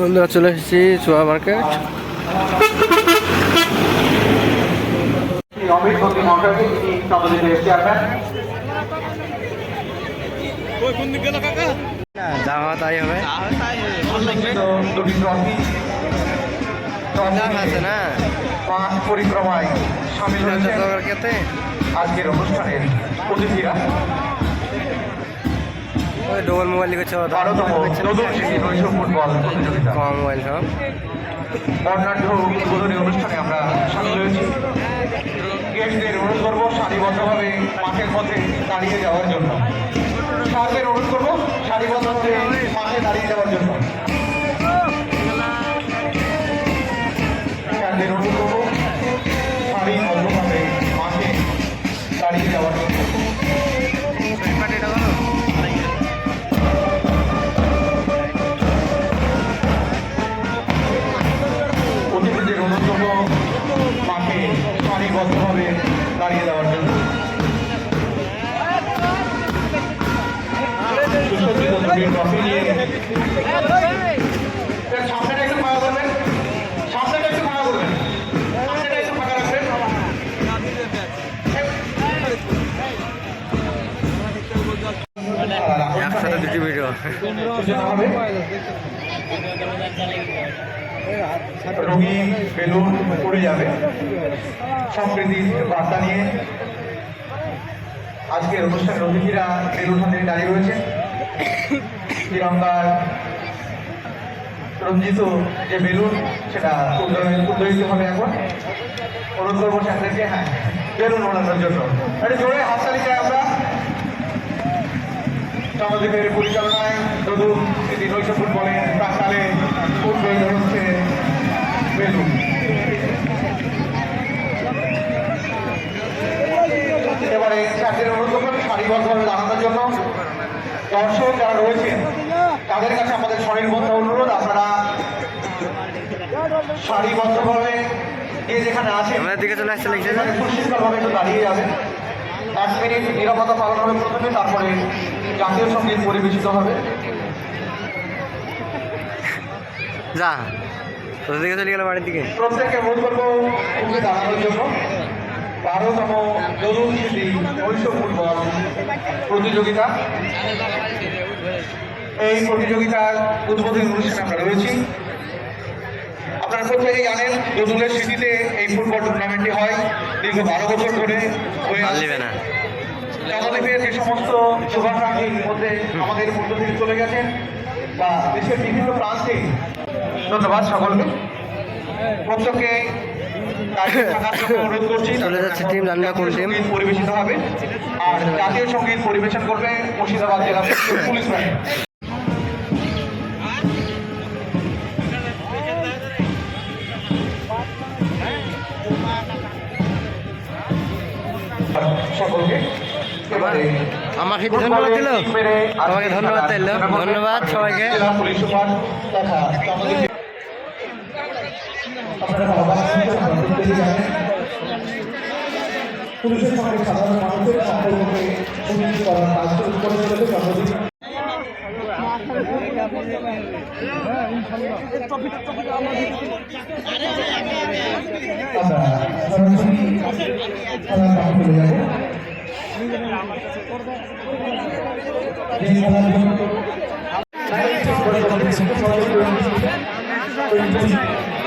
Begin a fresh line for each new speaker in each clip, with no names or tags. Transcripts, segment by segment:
বন্ধুরা চলে এসেছি চুয়া মার্কেট। তাই হবে। আছে না?
পাঁচ পরিক্রমায় সামিল হয়েছে
কেতে
আজকের অনুষ্ঠানের অতিথিরা।
ওই ডবল মোবাইল
প্রতিযোগিতা।
কম মোবাইল সব।
বর্ণাঢ্য উদ্বোধনী অনুষ্ঠানে আমরা সামিল হয়েছি। গেস্টদের অনুরোধ করব সারিবদ্ধভাবে মাঠের মধ্যে দাঁড়িয়ে যাওয়ার জন্য। সারদের অনুরোধ করব সারিবদ্ধভাবে মাঠে দাঁড়িয়ে যাওয়ার জন্য। সারদের অনুরোধ করব রাখবেন
একসাথে দুটি ভিডিও
রঙিন বেলুন পড়ে যাবে সম্প্রীতির বার্তা নিয়ে আজকের অনুষ্ঠানের অতিথিরা বেলুন হাতে দাঁড়িয়ে রয়েছে তিরঙ্গার রঞ্জিত যে বেলুন, সেটা উদ্যোগ- উদ্যোগিত হবে এখন। অনুরোধ করব স্যারদেরকে হ্যাঁ বেলুন ওড়ানোর জন্য। একটা জোরে হাততালি চাই আমরা। নবদ্বীপের পরিচালনায় নতুন স্মৃতি নৈশ ফুটবলের প্রাকালে উদ্বোধন হচ্ছে বেলুন। এবারে চারদের অনুরোধ করবেন সারিবদ্ধভাবে দাঁড়ানোর জন্য। দর্শক যারা রয়েছেন তাদের কাছে আমাদের স্বনির্বন্ধ অনুরোধ আপনারা সারিবদ্ধভাবে যে যেখানে আছেন
আমাদের দিকে চলে আসছে লিখছে
সেখানে সুশৃঙ্খলভাবে একটু দাঁড়িয়ে যাবেন এক মিনিট নিরাপত্তা পালন হবে প্রথমে তারপরে জাতীয় সংগীত পরিবেশিত হবে।
যা তোদের দিকে চলে গেল বাড়ির দিকে।
প্রত্যেককে অনুরোধ করব দাঁড়ানোর জন্য। বারোতম তরুণ স্মৃতি নৈশ ফুটবল প্রতিযোগিতা এই প্রতিযোগিতার উদ্বোধনী অনুষ্ঠানে আমরা রয়েছি। আপনারা প্রত্যেকেই জানেন নতুনের স্মৃতিতে এই ফুটবল টুর্নামেন্টটি হয় দীর্ঘ বারো বছর ধরে হয়ে জনদীপের যে সমস্ত শুভাকাঙ্ক্ষীর মধ্যে আমাদের মধ্য থেকে চলে গেছেন বা দেশের বিভিন্ন প্রান্তে। ধন্যবাদ সকলকে। প্রত্যেককে দাঁড়িয়ে থাকার জন্য অনুরোধ করছি
চলে যাচ্ছে জানি না কোন।
সংগীত পরিবেশিত হবে আর জাতীয় সংগীত পরিবেশন করবে মুর্শিদাবাদ জেলা পুলিশ সকলকে এবারে
আমাকে ধন্যবাদ। দিল? আমাকে ধন্যবাদ দিল। ধন্যবাদ সবাইকে
জেলা পুলিশ সুপার তথা আমাদের আপনারা প্রত্যেকেই জানেন পুলিশের সঙ্গে সাধারণ মানুষের সম্পর্ককে সুনিশ্চিত করার কাজ করে চলেছে জন্মদিন আমরা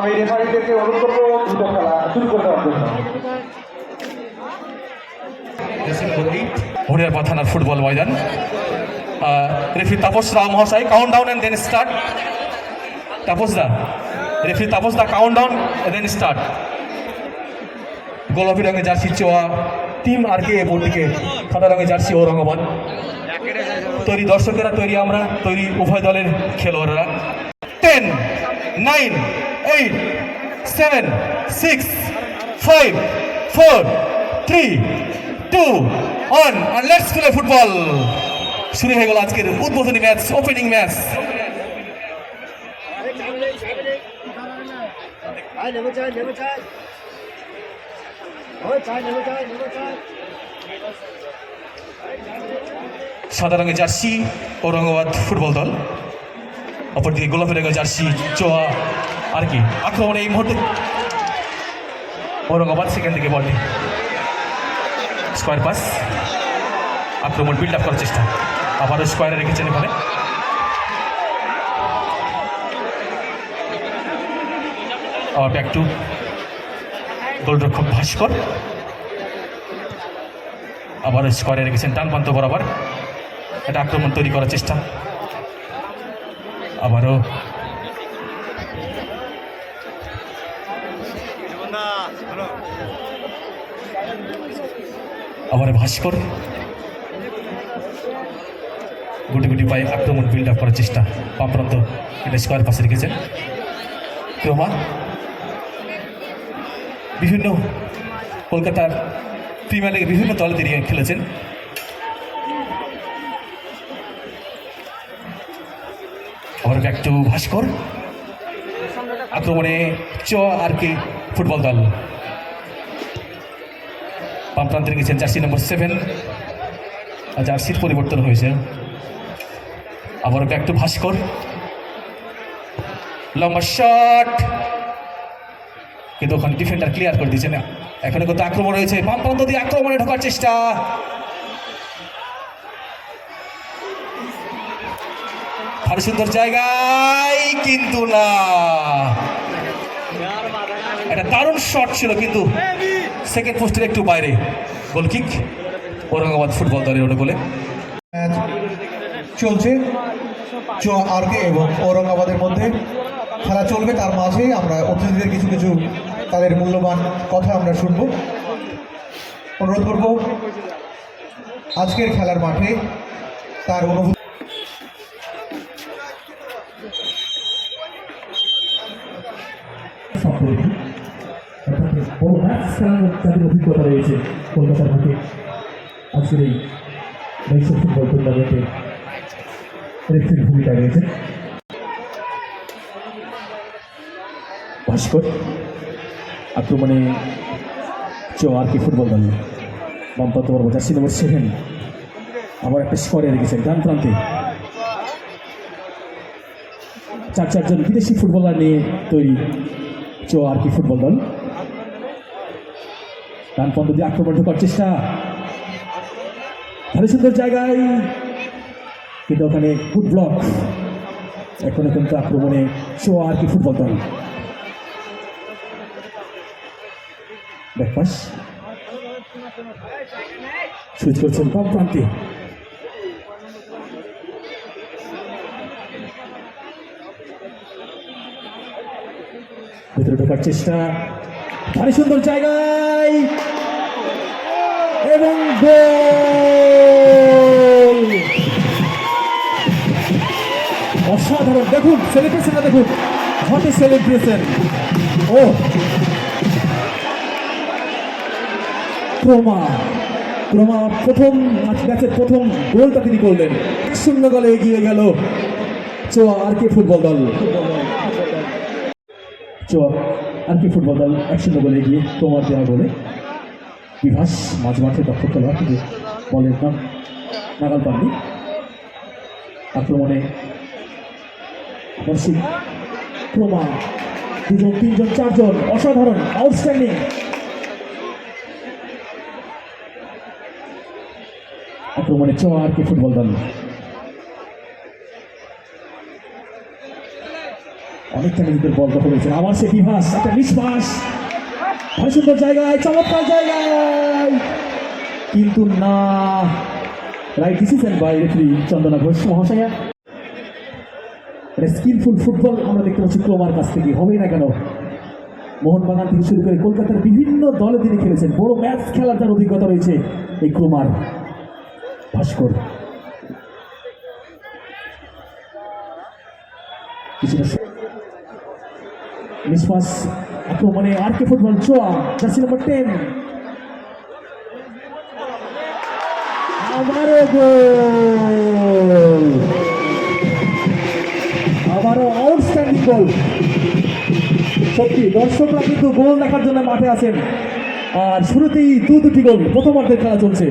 আমি রেফারিদেরকে অনুরোধ করব দ্রুত খেলা শুরু করে দেওয়ার জন্য
হরিয়ারপা থানার ফুটবল ময়দান। রেফি তাপস রাও মহাশয় count down and then start Tapas the, রেফি Tapas the count down then start গোলাপি রঙের জার্সি চোয়া টিম আর কে বোর্ডটিকে সাদা রঙের জার্সি ঔরঙ্গাবাদ তৈরি দর্শকেরা, তৈরি আমরা, তৈরি উভয় দলের খেলোয়াড়রা। Ten nine eight seven six five four three two one R let's play football শুরু হয়ে গেল আজকের উদ্বোধনী ম্যাচ ওপেনিং ম্যাচ সাদা রঙের জার্সি ঔরঙ্গাবাদ ফুটবল দল। অপরদিকে গোলাপি রঙের জার্সি চোয়া আর কি? আক্রমণে এই মুহূর্তে। ঔরঙ্গাবাদ সেখান থেকে বলটি স্কোয়ার পাস আক্রমণ বিল্ড আপ করার চেষ্টা। আবারও স্কোয়ারে রেখেছেন এখানে। আবার ব্যাক টু গোলরক্ষক ভাস্কর। আবার স্কোয়ারে রেখেছেন টান প্রান্ত বরাবর। এটা আক্রমণ তৈরি করার চেষ্টা। আবারও আবার ভাস্কর। গুটি গুটি পায়ে আক্রমণ বিল্ড আপ করার চেষ্টা। পাপ্রান্ত এটা স্কোয়ার পাশে রেখেছেন ক্রমা। বিভিন্ন কলকাতার প্রিমিয়ার লিগে বিভিন্ন দলে তিনি খেলেছেন। আবার ব্যাক ভাস্কর। আক্রমণে চ আর কি ফুটবল দল। বাম প্রান্তে গেছেন জার্সি নম্বর সেভেন জার্সির পরিবর্তন হয়েছে। আবার ব্যাক টু ভাস্কর। লম্বা শট কিন্তু ওখানে ডিফেন্ডার ক্লিয়ার করে দিয়েছে না। এখানে কত আক্রমণ রয়েছে। বাম প্রান্ত দিয়ে আক্রমণে ঢোকার চেষ্টা। ভালো সুন্দর জায়গায়, কিন্তু না। একটা দারুণ শট ছিল, কিন্তু সেকেন্ড পোস্টের একটু বাইরে। গোল কিক ঔরঙ্গাবাদ ফুটবল দলের ওটা বলে
চলছে। আরকে এবং ঔরঙ্গাবাদের মধ্যে খেলা চলবে। তার মাঝেই আমরা অতিথিদের কিছু কিছু তাদের মূল্যবান কথা আমরা শুনব। অনুরোধ করব, আজকের খেলার মাঠে তার অনুভূতি
খেলানোর তাদের অভিজ্ঞতা রয়েছে কলকাতার মাঠে আজকের এই বৈশ্ব ফুটবল টুর্নামেন্টে রেফারির ভূমিকা রয়েছে।
ভাস্কর, আক্রমণে আর কি ফুটবল দল। বামপ্রান্ত বর্গ জার্সি নম্বর সেভেন। আবার একটা স্কোয়ারে রেখেছেন ডান প্রান্তে। চার চারজন বিদেশি ফুটবলার নিয়ে তৈরি চো আর কি ফুটবল দল। ডান প্রান্ত দিয়ে আক্রমণ ঢোকার চেষ্টা। ভালো সুন্দর জায়গায়। কিন্তু ওখানে গুড ব্লক এখনও কিন্তু আক্রমণে চো আর কি ফুটবল দল। ব্যাকপাস সুইচ করছেন বাম প্রান্তে ভেতরে ঢোকার চেষ্টা। ভারী সুন্দর জায়গায়। এবং অসাধারণ। দেখুন সেলিব্রেশনটা দেখুন। হট সেলিব্রেশন ও। ক্রোমা। ক্রোমা প্রথম ম্যাচের প্রথম গোলটা তিনি করলেন। শূন্য গোলে এগিয়ে গেল চো আর কে ফুটবল দল? চো আর কি ফুটবল দল এক শূন্য এগিয়ে ক্রোমার দেওয়া গোলে। বিভাস মাঝ মাঠে দক্ষ খেলোয়াড়, কিন্তু বলের নাম নাগাল পাননি। আক্রমণে দর্শক ক্রোমা, দুজন, তিনজন, চারজন, অসাধারণ আউটস্ট্যান্ডিং আক্রমণে চ আর কি ফুটবল দল অনেকটা নিজেদের বল দখল হয়েছে আবার সে বিভাস, একটা নিঃশ্বাস। ভালো সুন্দর জায়গায়, চমৎকার জায়গায়। কিন্তু না। Right decision by referee Chandana Ghosh, মহাশয়া। Skilful football আমরা দেখতে পাচ্ছি ক্রোমার কাছ থেকে। হবেই না কেন? মোহনবাগান থেকে শুরু করে কলকাতার বিভিন্ন দলে তিনি খেলেছেন। বড় ম্যাচ খেলার তার অভিজ্ঞতা রয়েছে এই ক্রোমার ভাস্কর। কিছুটা আক্রমণে আর কে ফুটবল চোয়া জার্সি নম্বর টেন আবারও গোল আবারও আউটস্ট্যান্ডিং গোল সত্যি, দর্শকরা কিন্তু গোল দেখার জন্য মাঠে আছেন। আর শুরুতেই দু দুটি গোল প্রথমার্ধের খেলা চলছে।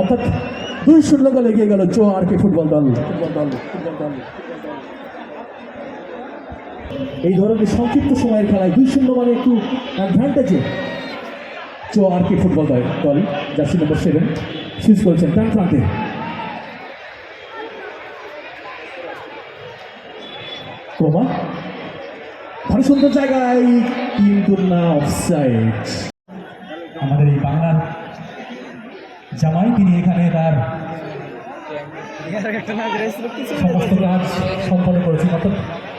অর্থাৎ দুই শূন্য গোলে এগিয়ে গেল চো আর কে ফুটবল দল ফুটবল দল ফুটবল দল। এই ধরনের সংক্ষিপ্ত সময়ের খেলায় দুই শূন্য মানে একটু অ্যাডভান্টেজে চো আর কে ফুটবল দল দল? জার্সি নম্বর সেভেন সুইচ করেছেন ডান প্রান্তে ক্রমা। ভালো সুন্দর জায়গায় কিন্তু না অফসাইড আমাদের এই বাংলার জামাই তিনি এখানে তার সমস্ত কাজ সম্পন্ন করেছেন। অর্থাৎ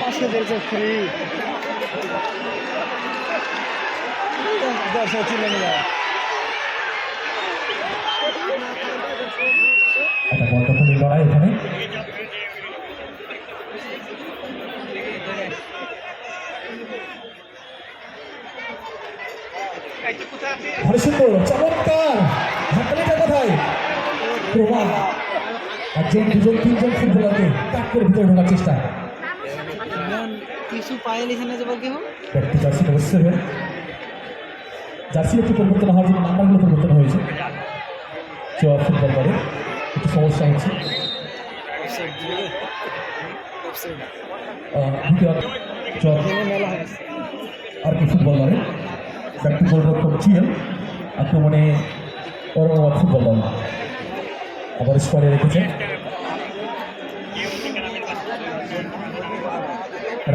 পাঁচশো বলছে ফ্রি দশশো চিনে নিয়ে।
লড়াই এখানে। ভালো সুন্দর চমৎকার! হাততালিটা কোথায়? প্রমাণ। একজন, দুজন, তিনজন ফুটবলারকে টাক করে ভিতরে ঢোকার চেষ্টা।
কিছু পায়নি এখানে যাব কেউ
জার্সি নম্বর সেভেন জার্সি একটু পরিবর্তন হওয়ার জন্য নাম্বারগুলো পরিবর্তন হয়েছে। চোয়া ফুটবল করে। একটু সমস্যা হচ্ছে। আর কি ফুটবল মানে ব্যক্তি গোলরক্ষক চিএল আক্রমণে ঔরঙ্গাবাদ ফুটবল দল আবার স্কোয়ারে রেখেছে।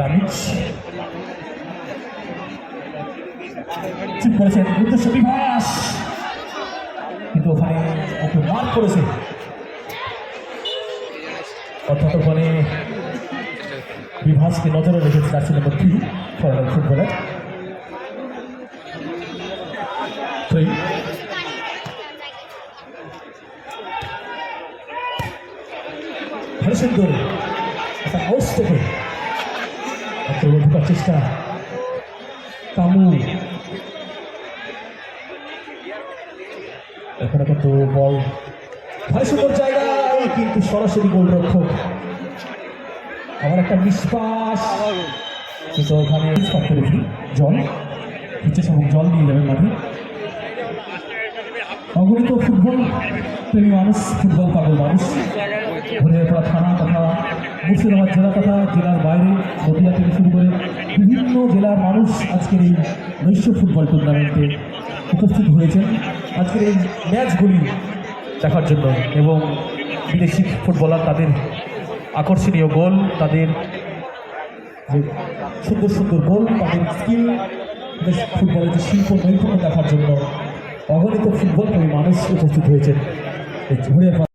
রামিজ ঠিক করেছেন উদ্দেশ্য বিভাস কিন্তু ওখানে একটু মার্ক করেছে। অর্থাৎ ওখানে বিভাসকে নজরে রেখেছে jersey number three foreigner footballer three ভালো সুন্দর একটা আউস থেকে আক্রমণ ঢোকার চেষ্টা কামু এখানে কিন্তু বল ভালো সুন্দর জায়গায় কিন্তু সরাসরি গোলরক্ষক। আবার একটা নিষ্পাস। কিন্তু ওখানে স্পট করেছি জল। হচ্ছে সব জল নিয়ে যাবে মাঠে। অগণিত ফুটবল প্রেমী মানুষ, ফুটবল পাগল মানুষ। হরিয়ারপাড়া থানা তথা মুর্শিদাবাদ জেলা তথা জেলার বাইরে নদিয়া থেকে শুরু করে বিভিন্ন জেলার মানুষ আজকের এই নৈশ ফুটবল টুর্নামেন্টে উপস্থিত হয়েছেন। আজকের এই ম্যাচগুলি দেখার জন্য এবং বিদেশি ফুটবলার তাদের আকর্ষণীয় গোল, তাদের সুন্দর সুন্দর গোল, তাদের স্কিল ফুটবলের যে শিল্প নৈপুণ্য দেখার জন্য অগণিত ফুটবল প্রেমী মানুষ উপস্থিত হয়েছেন। হরিয়ারপাড়া